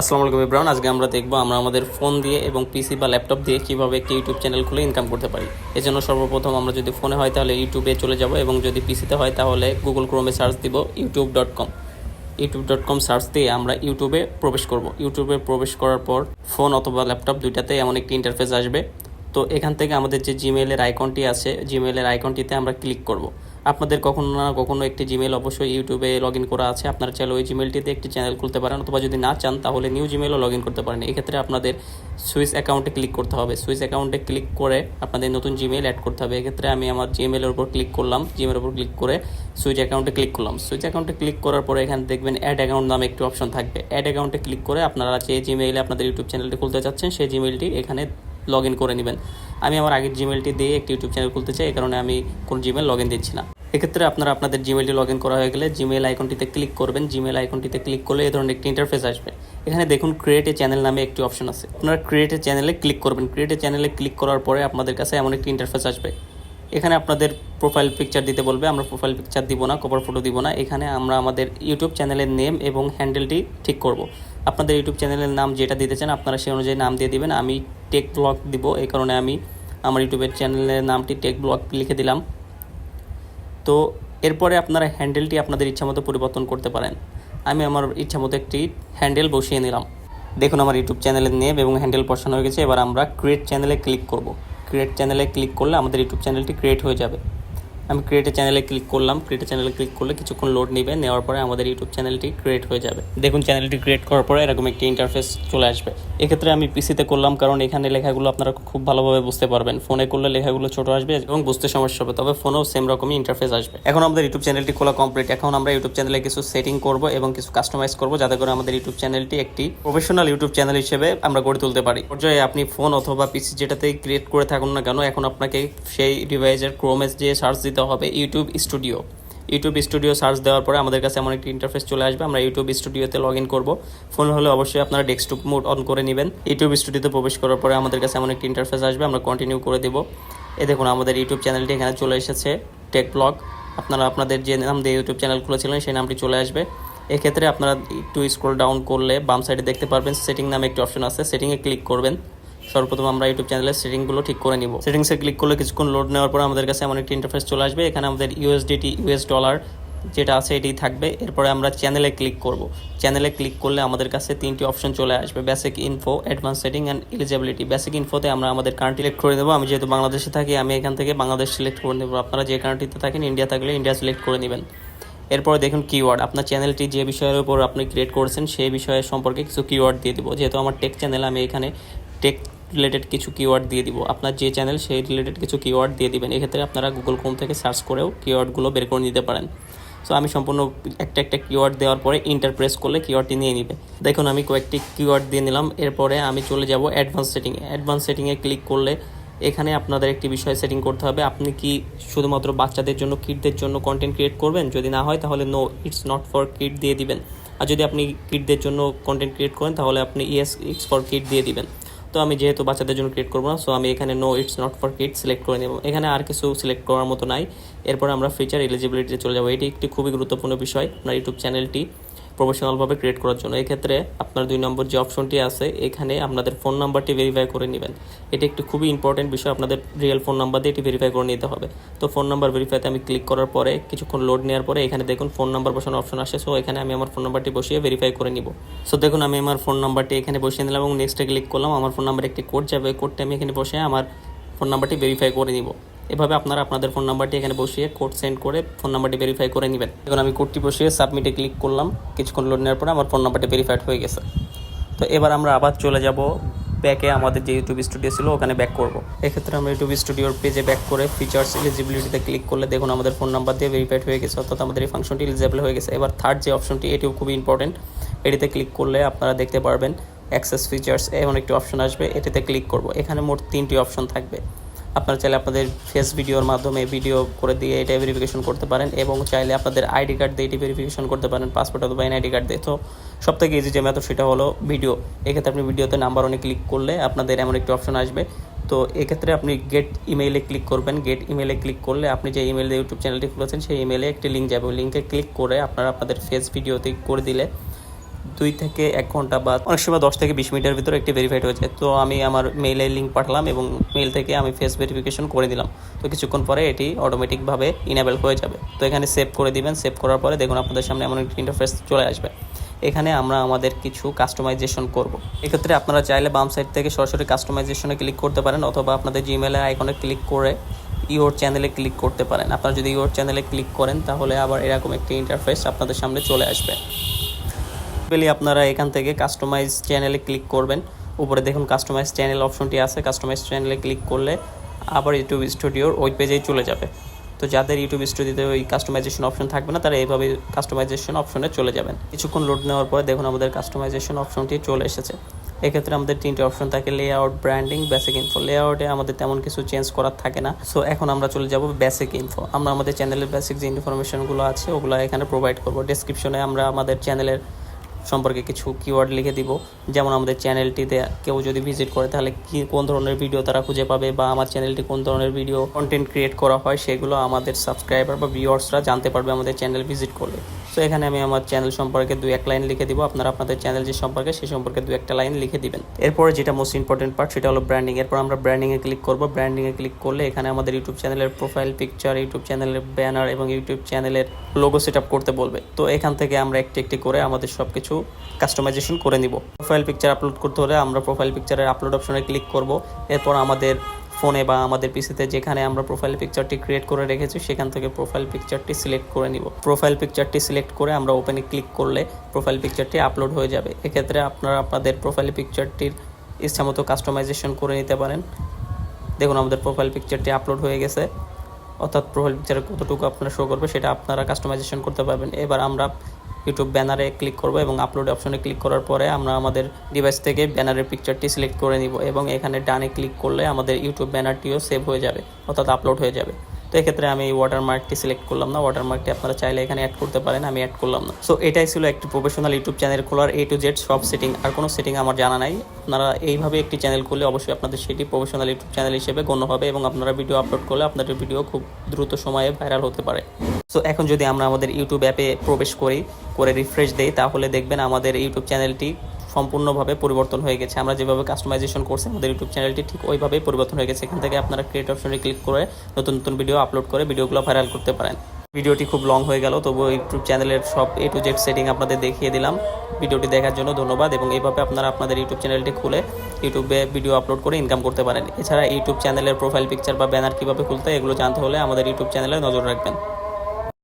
আসসালামু আলাইকুম ইব্রাহিম আজকে আমরা দেখব আমরা আমাদের ফোন দিয়ে এবং পিসি বা ল্যাপটপ দিয়ে কীভাবে একটি ইউটিউব চ্যানেল খুলে ইনকাম করতে পারি। এজন্য সর্বপ্রথম আমরা যদি ফোনে হয় তাহলে ইউটিউবে চলে যাব এবং যদি পিসিতে হয় তাহলে গুগল ক্রোমে সার্চ দিব YouTube dot com YouTube dot com search দিয়ে আমরা ইউটিউবে প্রবেশ করব। ইউটিউবে প্রবেশ করার পর ফোন অথবা ল্যাপটপ দুইটাতে এমন একটি ইন্টারফেস আসবে। তো এখান থেকে আমাদের যে জিমেলের আইকনটি আছে জিমেলের আইকনটিতে আমরা ক্লিক করব। আপনাদের কখনো না কখনো একটি জিমেল অবশ্যই ইউটিউবে লগ ইন করা আছে। আপনারা চাইলে ওই জিমেলটিতে একটি চ্যানেল খুলতে পারেন অথবা যদি না চান, তাহলে নিউ জিমেলও লগ ইন করতে পারেন। এক্ষেত্রে আপনাদের সুইচ অ্যাকাউন্টে ক্লিক করতে হবে। সুইচ অ্যাকাউন্টে ক্লিক করে আপনাদের নতুন জিমেল অ্যাড করতে হবে। এক্ষেত্রে আমি আমার জিমেলের উপর ক্লিক করলাম। জিমেইলের উপর ক্লিক করে সুইচ অ্যাকাউন্টে ক্লিক করলাম। সুইচ অ্যাকাউন্টে ক্লিক করার পরে এখানে দেখবেন অ্যাড অ্যাকাউন্ট নামে একটি অপশন থাকবে। অ্যাড অ্যাকাউন্টে ক্লিক করে আপনারা যে জিমেইলে আপনাদের ইউটিউব চ্যানেলটি খুলতে চাচ্ছেন, সেই জিমেইলটি এখানে লগ ইন করে নেবেন। আমি আমার আগের জিমেলটি দিয়ে একটি ইউটিউব চ্যানেল খুলতে চাই এই কারণে আমি কোন জিমেল লগ ইন দিচ্ছি না। এক্ষেত্রে আপনারা আপনাদের জিমেলটি লগ ইন করা হয়ে গেলে জিমেল আইকনটিতে ক্লিক করবেন। জিমেল আইকনটিতে ক্লিক করলে এই ধরনের একটি ইন্টারফেস আসবে। এখানে দেখুন ক্রিয়েট এ চ্যানেল নামে একটি অপশন আছে। আপনারা ক্রিয়েট এ চ্যানেলে ক্লিক করবেন। ক্রিয়েট এ চ্যানেলে ক্লিক করার পরে আপনাদের কাছে এমন একটি ইন্টারফেস আসবে। এখানে আপনাদের প্রোফাইল পিকচার দিতে বলবে। আমরা প্রোফাইল পিকচার দিব না কভার ফটো দিব না। এখানে আমরা আমাদের ইউটিউব চ্যানেলের নেম এবং হ্যান্ডেলটি ঠিক করব। আপনাদের ইউটিউব চ্যানেলের নাম যেটা দিতে চান, আপনারা সেই অনুযায়ী নাম দিয়ে দিবেন। আমি টেক ব্লগ দিব। এই কারণে আমি আমার ইউটিউবের চ্যানেলের নামটি টেক ব্লগ লিখে দিলাম। তো এরপরে আপনারা হ্যান্ডেলটি আপনাদের ইচ্ছামতো পরিবর্তন করতে পারেন। আমি আমার ইচ্ছামতো একটি হ্যান্ডেল বসিয়ে নিলাম। দেখুন আমার ইউটিউব চ্যানেলের নেম এবং হ্যান্ডেল বসানো হয়ে গেছে। এবার আমরা ক্রিয়েট চ্যানেলে ক্লিক করব। ক্রিয়েট চ্যানেলে ক্লিক করলে আমাদের ইউটিউব চ্যানেলটি ক্রিয়েট হয়ে যাবে। আমি ক্রিয়েটে চ্যানেলে ক্লিক করলাম। ক্রিয়েটে চ্যানেলে ক্লিক করলে কিছুক্ষণ লোড নেবে। নেওয়ার পরে আমাদের ইউটিউব চ্যানেলটি ক্রিয়েট হয়ে যাবে। দেখুন চ্যানেলটি ক্রিয়েট করার পরে এরকম একটি ইন্টারফেস চলে আসবে। এক্ষেত্রে আমি পিসিতে করলাম কারণ এখানে লেখাগুলো আপনারা খুব ভালোভাবে বুঝতে পারবেন। ফোনে করলে লেখাগুলো ছোট আসবে এবং বুঝতে সমস্যা হবে, তবে ফোনেও সেম রকমই ইন্টারফেস আসবে। এখন আমাদের ইউটিউব চ্যানেলটি খোলা কমপ্লিট এখন আমরা ইউটিউব চ্যানেলে কিছু সেটিং করব এবং কিছু কাস্টমাইজ করব যাতে করে আমাদের ইউটিউব চ্যানেলটি একটি প্রফেশনাল ইউটিউব চ্যানেল হিসেবে আমরা গড়ে তুলতে পারি। পর্যায়ে আপনি ফোন অথবা পিসি যেটাতেই ক্রিয়েট করে থাকুন না কেন, এখন আপনাকে সেই ডিভাইসের ক্রোমেস যে সার্চ দিতে হবে YouTube studio YouTube studio search দেওয়ার পরে আমাদের কাছে এমন একটি ইন্টারফেস চলে আসবে। আমরা ইউটিউব স্টুডিওতে লগ ইন করব। ফোন হলে অবশ্যই আপনারা ডেস্কটপ মোড অন করে নেবেন। ইউটিউব স্টুডিওতে প্রবেশ করার পরে আমাদের কাছে এমন একটি ইন্টারফেস আসবে। আমরা কন্টিনিউ করে দেবো। এ দেখুন, আমাদের ইউটিউব চ্যানেলটি এখানে চলে এসেছে টেক ব্লগ আপনারা আপনাদের যে নাম দিয়ে ইউটিউব চ্যানেল খুলেছিলেন, সেই নামটি চলে আসবে। এক্ষেত্রে আপনারা একটু স্ক্রল ডাউন করলে বাম সাইডে দেখতে পারবেন সেটিং নামে একটি অপশন আছে। সেটিংয়ে ক্লিক করবেন। সর্বপ্রথম আমরা ইউটিউব চ্যানেলের সেটিংগুলো ঠিক করে নিব। সেটিংসে ক্লিক করলে কিছুক্ষণ লোড নেওয়ার পর আমাদের কাছে এমন একটি ইন্টারফেস চলে আসবে। এখানে আমাদের ইউএসডিটি ইউএস ডলার যেটা আছে এটি থাকবে। এরপরে আমরা চ্যানেলে ক্লিক করব। চ্যানেলে ক্লিক করলে আমাদের কাছে তিনটি অপশন চলে আসবে। Basic info advance setting and eligibility basic ইনফোতে আমরা আমাদের কান্ট্রি সিলেক্ট করে দেবো আমি যেহেতু বাংলাদেশে থাকি, আমি এখান থেকে বাংলাদেশ সিলেক্ট করে নেব। আপনারা যে কান্ট্রিতে থাকেন ইন্ডিয়া থাকলে ইন্ডিয়া সিলেক্ট করে নেবেন। এরপরে দেখুন কিওয়ার্ড আপনার চ্যানেলটি যে বিষয়ের উপর আপনি ক্রিয়েট করেছেন, সেই বিষয়ে সম্পর্কে কিছু কিওয়ার্ড দিয়ে দেবো। যেহেতু আমার টেক চ্যানেল আমি এখানে টেক রিলেটেড কিছু কিওয়ার্ড দিয়ে দিব। আপনার যে চ্যানেল সেই রিলেটেড কিছু কিওয়ার্ড দিয়ে দিবেন। এক্ষেত্রে আপনারা গুগল ক্রোম থেকে সার্চ করেও কিওয়ার্ডগুলো বের করে নিতে পারেন। সো আমি সম্পূর্ণ একটা একটা কিওয়ার্ড দেওয়ার পরে ইন্টার প্রেস করলে কিওয়ার্ডটি নিয়ে নিবে। দেখুন, আমি কয়েকটি কিওয়ার্ড দিয়ে নিলাম। এরপরে আমি চলে যাব অ্যাডভান্স সেটিংয়ে অ্যাডভান্স সেটিংয়ে ক্লিক করলে এখানে আপনাদের একটি বিষয় সেটিং করতে হবে। আপনি কি শুধুমাত্র বাচ্চাদের জন্য কিডদের জন্য কন্টেন্ট ক্রিয়েট করবেন? যদি না হয়, তাহলে no it's not for kid দিয়ে দিবেন। আর যদি আপনি কিডদের জন্য কন্টেন্ট ক্রিয়েট করেন, তাহলে আপনি ইয়েস ইটস ফর কিড দিয়ে দিবেন। তো আমি যেহেতু বাচ্চাদের জন্য ক্রিয়েট করব না সো আমি এখানে no it's not for kid select করে নেব। এখানে আর কিছু সিলেক্ট করার মতো নাই। এরপর আমরা ফিচার এলিজিবিলিটিতে চলে যাব। এটি একটি খুবই গুরুত্বপূর্ণ বিষয় আপনার ইউটিউব চ্যানেলটি প্রফেশনালভাবে ক্রিয়েট করার জন্য। এক্ষেত্রে আপনার দুই নম্বর যে অপশনটি আছে, এখানে আপনাদের ফোন নাম্বারটি ভেরিফাই করে নেবেন। এটি একটি খুবই ইম্পর্টেন্ট বিষয়, আপনাদের রিয়েল ফোন নাম্বার দিয়ে এটি ভেরিফাই করে নিতে হবে। তো ফোন নাম্বার ভেরিফাইতে আমি ক্লিক করার পরে, কিছুক্ষণ লোড নেওয়ার পরে, এখানে দেখুন ফোন নাম্বার বসানোর অপশন আসে। সো এখানে আমি আমার ফোন নাম্বারটি বসিয়ে ভেরিফাই করে নিব। সো দেখুন আমি আমার ফোন নাম্বারটি এখানে বসিয়ে নিলাম এবং নেক্সটে ক্লিক করলাম। আমার ফোন নাম্বারে একটি কোড যাবে। কোডটি আমি এখানে বসে আমার ফোন নাম্বারটি ভেরিফাই করে নিব। এভাবে আপনারা আপনাদের ফোন নাম্বারটি এখানে বসিয়ে কোড সেন্ড করে ফোন নাম্বারটি ভেরিফাই করে নেবেন। এখন আমি কোডটি বসিয়ে সাবমিটে ক্লিক করলাম। কিছুক্ষণ লোড নেওয়ার পরে আমার ফোন নাম্বারটি ভেরিফাইড হয়ে গেছে। তো এবার আমরা আবার চলে যাব ব্যাকে আমাদের যে ইউটিউব স্টুডিও ছিল, ওখানে ব্যাক করব। এক্ষেত্রে আমরা ইউটিউব স্টুডিওর পেজে ব্যাক করে ফিচার্স এলিজিবিলিটিতে ক্লিক করলে দেখুন আমাদের ফোন নাম্বার দিয়ে ভেরিফাইড হয়ে গেছে, অর্থাৎ আমাদের এই ফাংশনটি এলিজিবল হয়ে গেছে। এবার থার্ড যে অপশনটি এটিও খুবই ইম্পর্টেন্ট এটিতে ক্লিক করলে আপনারা দেখতে পারবেন অ্যাক্সেস ফিচার্স এমন একটি অপশন আসবে, এটিতে ক্লিক করব। এখানে মোট তিনটি অপশন থাকবে। আপনারা চাইলে আপনাদের ফেস ভিডিওর মাধ্যমে ভিডিও করে দিয়ে এটা ভেরিফিকেশন করতে পারেন এবং চাইলে আপনাদের আইডি কার্ড দিয়ে এটি ভেরিফিকেশন করতে পারেন পাসপোর্ট অথবা এনআইডি কার্ড দিয়ে। তো সব থেকে ইজি যে মেথড সেটা হলো ভিডিও এক্ষেত্রে আপনি ভিডিওতে নাম্বার অনেক ক্লিক করলে আপনাদের এমন একটি অপশন আসবে। তো এক্ষেত্রে আপনি গেট ইমেইলে ক্লিক করবেন। গেট ইমেইলে ক্লিক করলে আপনি যে দিয়ে ইউটিউব চ্যানেলটি খুলেছেন, সেই ইমেলে একটি লিঙ্ক যাবে। লিঙ্কে ক্লিক করে আপনারা আপনাদের ফেস ভিডিওতে করে দিলে দুই থেকে এক ঘণ্টা বা অনেক সময় দশ থেকে বিশ মিনিটের ভিতরে একটি ভেরিফাইড হয়ে যায়। তো আমি আমার মেইলের লিঙ্ক পাঠালাম এবং মেইল থেকে আমি ফেস ভেরিফিকেশন করে দিলাম তো কিছুক্ষণ পরে এটি অটোমেটিকভাবে ইনেবল হয়ে যাবে। তো এখানে সেভ করে দিবেন। সেভ করার পরে দেখুন আপনাদের সামনে এমন একটি ইন্টারফেস চলে আসবে। এখানে আমরা আমাদের কিছু কাস্টমাইজেশন করব। এক্ষেত্রে আপনারা চাইলে বাম সাইড থেকে সরাসরি কাস্টমাইজেশনে ক্লিক করতে পারেন অথবা আপনাদের জিমেলের আইকনে ক্লিক করে ইওর চ্যানেলে ক্লিক করতে পারেন। আপনারা যদি ইওর চ্যানেলে ক্লিক করেন তাহলে আবার এরকম একটি ইন্টারফেস আপনাদের সামনে চলে আসবে। সিম্পলি আপনারা এখান থেকে কাস্টমাইজ চ্যানেলে ক্লিক করবেন। উপরে দেখুন কাস্টমাইজ চ্যানেল অপশনটি আছে। কাস্টমাইজ চ্যানেলে ক্লিক করলে আবার ইউটিউব স্টুডিওর ওই পেজেই চলে যাবে। তো যাদের ইউটিউব স্টুডিওতে ওই কাস্টমাইজেশন অপশন থাকবে না, তারা এইভাবে কাস্টমাইজেশন অপশনে চলে যাবেন। কিছুক্ষণ লোড নেওয়ার পরে দেখুন আমাদের কাস্টমাইজেশন অপশনটি চলে এসেছে। এক্ষেত্রে আমাদের তিনটে অপশন থাকে লেআউট ব্র্যান্ডিং বেসিক ইনফো লেআউটে আমাদের তেমন কিছু চেঞ্জ করার থাকে না। সো এখন আমরা চলে যাব বেসিক ইনফো আমরা আমাদের চ্যানেলের বেসিক যে ইনফরমেশনগুলো আছে, ওগুলো এখানে প্রোভাইড করব। ডেসক্রিপশনে আমরা আমাদের চ্যানেলের সম্পর্কে কিছু কিওয়ার্ড লিখে দিব। যেমন আমাদের চ্যানেলটিতে কেউ যদি ভিজিট করে, তাহলে কি, কোন ধরনের ভিডিও তারা খুঁজে পাবে বা আমার চ্যানেলটি কোন ধরনের ভিডিও কন্টেন্ট ক্রিয়েট করা হয়, সেগুলো আমাদের সাবস্ক্রাইবার বা ভিউয়ার্সরা জানতে পারবে আমাদের চ্যানেল ভিজিট করলে। তো এখানে আমি আমার চ্যানেল সম্পর্কে দু এক লাইন লিখে দিব। আপনারা আপনাদের চ্যানেল যে সম্পর্কে, সেই সম্পর্কে দু একটা লাইন লিখে দিবেন। এরপরে যেটা মোস্ট ইম্পর্টেন্ট পার্ট সেটা হলো ব্র্যান্ডিং এরপর আমরা ব্র্যান্ডিংয়ে ক্লিক করব। ব্র্যান্ডিংয়ে ক্লিক করলে এখানে আমাদের ইউটিউব চ্যানেলের প্রোফাইল পিকচার ইউটিউব চ্যানেলের ব্যানার এবং ইউটিউব চ্যানেলের লোগো সেট করতে বলবে। তো এখান থেকে আমরা একটি একটি করে আমাদের সব কিছু কাস্টমাইজেশন করে নিব। প্রোফাইল পিকচার আপলোড করতে হলে আমরা প্রোফাইল পিকচারের আপলোড অপশনে ক্লিক করব। এরপর আমাদের ফোনে বা আমাদের পিসিতে যেখানে আমরা প্রোফাইল পিকচারটি ক্রিয়েট করে রেখেছি, সেখান থেকে প্রোফাইল পিকচারটি সিলেক্ট করে নিব। প্রোফাইল পিকচারটি সিলেক্ট করে আমরা ওপেনে ক্লিক করলে প্রোফাইল পিকচারটি আপলোড হয়ে যাবে। এক্ষেত্রে আপনারা আপনাদের প্রোফাইল পিকচারটির ইচ্ছামতো কাস্টমাইজেশন করে নিতে পারেন। দেখুন, আমাদের প্রোফাইল পিকচারটি আপলোড হয়ে গেছে। অর্থাৎ প্রোফাইল পিকচারে কতটুকু আপনারা শো করবে, সেটা আপনারা কাস্টমাইজেশন করতে পারবেন। এবার আমরা ইউটিউব ব্যানারে ক্লিক করব এবং আপলোড অপশনে ক্লিক করার পরে আমরা আমাদের ডিভাইস থেকে ব্যানারের পিকচারটি সিলেক্ট করে নিব এবং এখানে ডানে ক্লিক করলে আমাদের ইউটিউব ব্যানারটিও সেভ হয়ে যাবে, অর্থাৎ আপলোড হয়ে যাবে। তো এক্ষেত্রে আমি এই ওয়াটারমার্কটি সিলেক্ট করলাম না। ওয়াটারমার্কটি আপনারা চাইলে এখানে অ্যাড করতে পারেন, আমি অ্যাড করলাম না। সো এটাই ছিল একটি প্রফেশনাল ইউটিউব চ্যানেল খোলার এ টু জেড সব সেটিং আর কোনো সেটিং আমার জানা নাই। আপনারা এইভাবে একটি চ্যানেল খুললে অবশ্যই আপনাদের সেটি প্রফেশনাল ইউটিউব চ্যানেল হিসেবে গণ্য হবে এবং আপনারা ভিডিও আপলোড করলে আপনাদের ভিডিও খুব দ্রুত সময়ে ভাইরাল হতে পারে। সো এখন যদি আমরা আমাদের ইউটিউব অ্যাপে প্রবেশ করি, করে রিফ্রেশ দেই, তাহলে দেখবেন আমাদের ইউটিউব চ্যানেলটি সম্পূর্ণভাবে পরিবর্তন হয়ে গেছে। আমরা যেভাবে কাস্টমাইজেশন করছি, আমাদের ইউটিউব চ্যানেলটি ঠিক ওইভাবেই পরিবর্তন হয়ে গেছে। এখান থেকে আপনারা ক্রিয়েট অপশনে ক্লিক করে নতুন নতুন ভিডিও আপলোড করে ভিডিওগুলো ভাইরাল করতে পারেন। ভিডিওটি খুব লং হয়ে গেল, তবুও ইউটিউব চ্যানেলের সব এ টু জেড সেটিং আপনাদের দেখিয়ে দিলাম। ভিডিওটি দেখার জন্য ধন্যবাদ এবং এইভাবে আপনারা আপনাদের ইউটিউব চ্যানেলটি খুলে ইউটিউবে ভিডিও আপলোড করে ইনকাম করতে পারেন। এছাড়া ইউটিউব চ্যানেলের প্রোফাইল পিকচার বা ব্যানার কীভাবে খুলতে এগুলো জানতে হলে আমাদের ইউটিউব চ্যানেলে নজর রাখবেন।